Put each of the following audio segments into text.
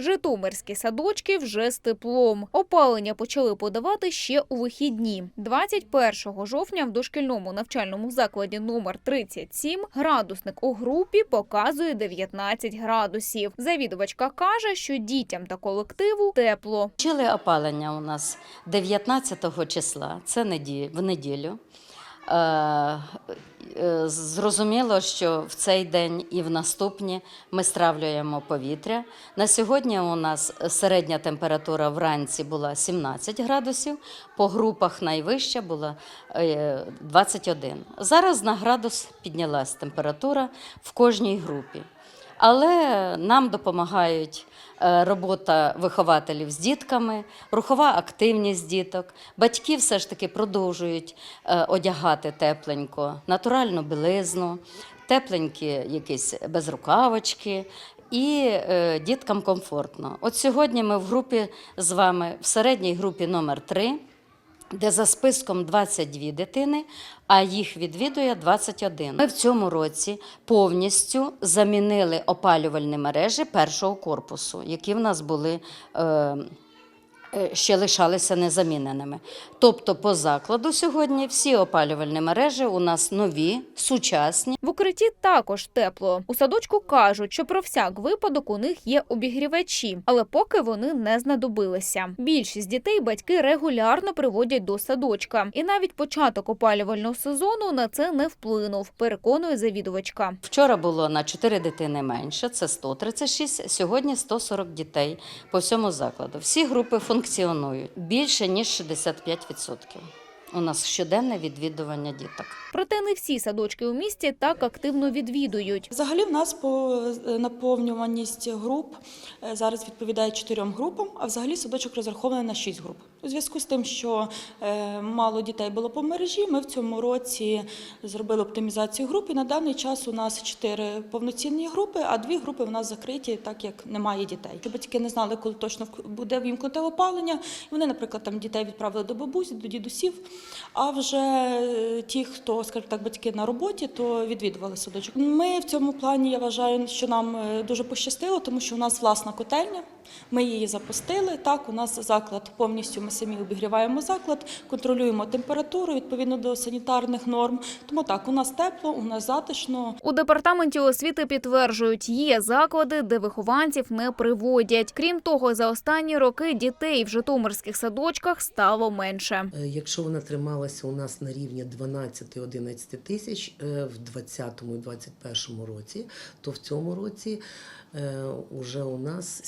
Житомирські садочки вже з теплом. Опалення почали подавати ще у вихідні. 21 жовтня в дошкільному навчальному закладі номер 37 градусник у групі показує 19 градусів. Завідувачка каже, що дітям та колективу тепло. Почали опалення у нас 19 числа, це в неділю. Е, е, Зрозуміло, що в цей день і в наступні ми стравлюємо повітря. На сьогодні у нас середня температура вранці була 17 градусів, по групах найвища була е, 21. Зараз на градус піднялась температура в кожній групі. Але нам допомагають е, робота вихователів з дітками, рухова активність діток. Батьки все ж таки продовжують е, одягати тепленько, натуральну білизну, тепленькі якісь безрукавочки. І е, діткам комфортно. От сьогодні ми в групі з вами в середній групі номер 3 де за списком 22 дитини, а їх відвідує 21. Ми в цьому році повністю замінили опалювальні мережі першого корпусу, які в нас були. Е, Ще лишалися незаміненими. Тобто, по закладу сьогодні всі опалювальні мережі у нас нові, сучасні. В укритті також тепло. У садочку кажуть, що про всяк випадок у них є обігрівачі, але поки вони не знадобилися. Більшість дітей батьки регулярно приводять до садочка, і навіть початок опалювального сезону на це не вплинув. Переконує завідувачка. Вчора було на 4 дитини менше, це 136, сьогодні 140 дітей по всьому закладу. Всі групи функціонують більше ніж 65%. У нас щоденне відвідування діток. Проте не всі садочки у місті так активно відвідують. Взагалі в нас по е, наповнюваність груп е, зараз відповідає чотирьом групам, а взагалі садочок розрахований на шість груп. У зв'язку з тим, що е, мало дітей було по мережі, ми в цьому році зробили оптимізацію груп. І на даний час у нас чотири повноцінні групи, а дві групи в нас закриті, так як немає дітей. Щоб Батьки не знали, коли точно буде вімкнуте опалення. Вони, наприклад, там дітей відправили до бабусі, до дідусів. А вже е, ті, хто, скажімо так, батьки на роботі, то відвідували садочок. Ми в цьому плані я вважаю, що нам е, дуже пощастило, тому що у нас власна котельня. Ми її запустили. Так, у нас заклад повністю. Ми самі обігріваємо заклад, контролюємо температуру відповідно до санітарних норм. Тому так, у нас тепло, у нас затишно. У департаменті освіти підтверджують, є заклади, де вихованців не приводять. Крім того, за останні роки дітей в житомирських садочках стало менше. Е, Якщо вона трималася у нас на рівні 12-11 тисяч е, в 2020 і 2021 році, то в цьому році вже у нас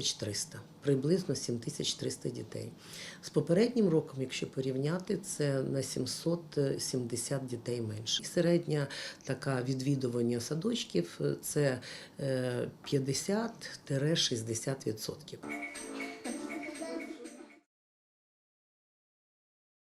7300, приблизно 7300 дітей. З попереднім роком, якщо порівняти, це на 770 дітей менше. Середня така відвідування садочків е, це е, 50-60%.